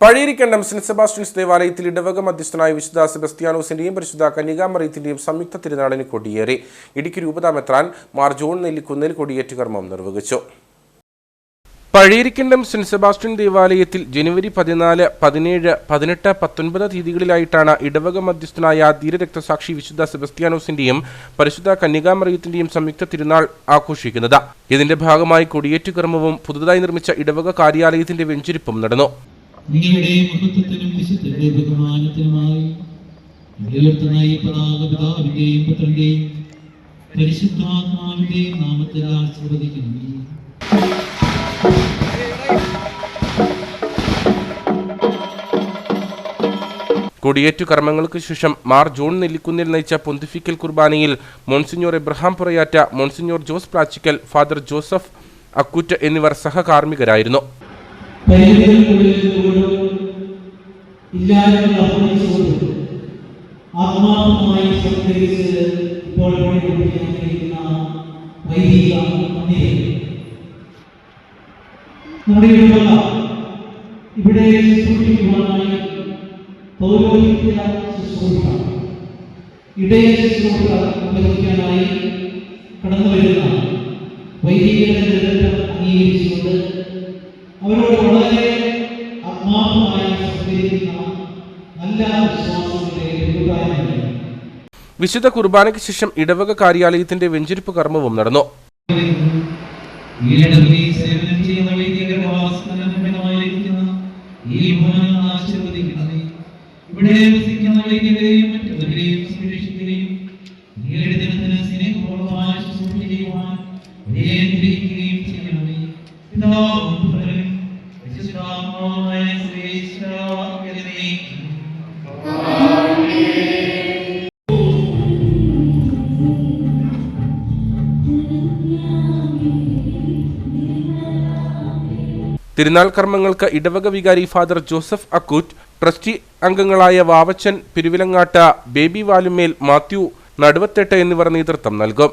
പഴയിരിക്കണ്ടം saint Sebastian's ദേവാലയത്തിൽ ഇടവക മധ്യസ്ഥനായ വിശുദ്ധ സെബസ്ത്യാനോസിന്റെയും പരിശുദ്ധ കന്യകാമറിയത്തിന്റെയും സംയുക്ത തിരുനാളിന് കൊടിയേറി. ഇടുക്കി രൂപതാമെത്രാൻ മാർ ജോൺ നെല്ലിക്കുന്നിൽ കൊടിയേറ്റ് കർമ്മം നിർവഹിച്ചു. പഴയിരിക്കണ്ടം സെന്റ് സെബാസ്റ്റ്യൻ ദേവാലയത്തിൽ ജനുവരി പതിനാല് പതിനേഴ് പതിനെട്ട് പത്തൊൻപത് തീയതികളിലായിട്ടാണ് ഇടവക മധ്യസ്ഥനായ ധീരരക്തസാക്ഷി വിശുദ്ധ സെബസ്ത്യാനോസിന്റെയും പരിശുദ്ധ കന്യകാമറിയത്തിന്റെയും സംയുക്ത തിരുനാൾ ആഘോഷിക്കുന്നത്. ഇതിന്റെ ഭാഗമായി കൊടിയേറ്റ് കർമ്മവും പുതുതായി നിർമ്മിച്ച ഇടവക കാര്യാലയത്തിന്റെ വെഞ്ചിരിപ്പും നടന്നു. നിങ്ങളുടെ മഹത്വത്തിനും വിശുദ്ധന്റെ ബഹുമാനത്തിനുമായി ഉയർത്തുന്ന ഈ പതാക പുത്രന്റെയും പരിശുദ്ധാത്മാവിന്റെയും നാമത്തിൽ ആശീർവദിക്കുന്നു. കൊടിയേറ്റു കർമ്മങ്ങൾക്ക് ശേഷം മാർ ജോൺ നെല്ലിക്കുന്നിൽ നയിച്ച പൊന്തിഫിക്കൽ കുർബാനയിൽ monsignor Abraham Purayatta monsignor Jose Prachikkal father Joseph Akkutta എന്നിവർ സഹകാർമ്മികരായിരുന്നു. പരിമിതികൾക്കുള്ളിൽ ഇല്ലായ്മകൾ അഭിനയിച്ചുകൊണ്ട് ആത്മാർത്ഥമായി സംസ്കരിച്ച് ഇപ്പോൾ പണികൊണ്ടിരിക്കുന്ന വൈദിക മന്ദിരം നമ്മുടെ ഇടവക ഇവിടെ ശുശ്രൂഷിക്കുവാനായി പൗരോഹിത്യ ശുശ്രൂഷ ഇടയ ശുശ്രൂഷ നിർവഹിക്കാനായി കടന്നു വരുന്ന വൈദികരുടെ അംഗീകരിച്ചുകൊണ്ട് അവരോട് വളരെ ആത്മാർത്ഥമായി നല്ല വിശുദ്ധ കുർബാനയ്ക്ക് ശേഷം ഇടവക കാര്യാലയത്തിന്റെ വെഞ്ചിരിപ്പ് കർമ്മവും നടന്നു. ഇവിടെ മറ്റുള്ളവരെയും സംരക്ഷിക്കുകയും സ്നേഹപൂർവമായ ചെയ്യണമേ. പിതാവും തിരുനാൾ കർമ്മങ്ങൾക്ക് ഇടവക വികാരി ഫാദർ ജോസഫ് അക്കൂറ്റ് ട്രസ്റ്റി അംഗങ്ങളായ വാവച്ചൻ പിരുവിലങ്ങാട്ട ബേബി വാലുമേൽ മാത്യു നടുവത്തേട്ട് എന്നിവർ നേതൃത്വം നൽകും.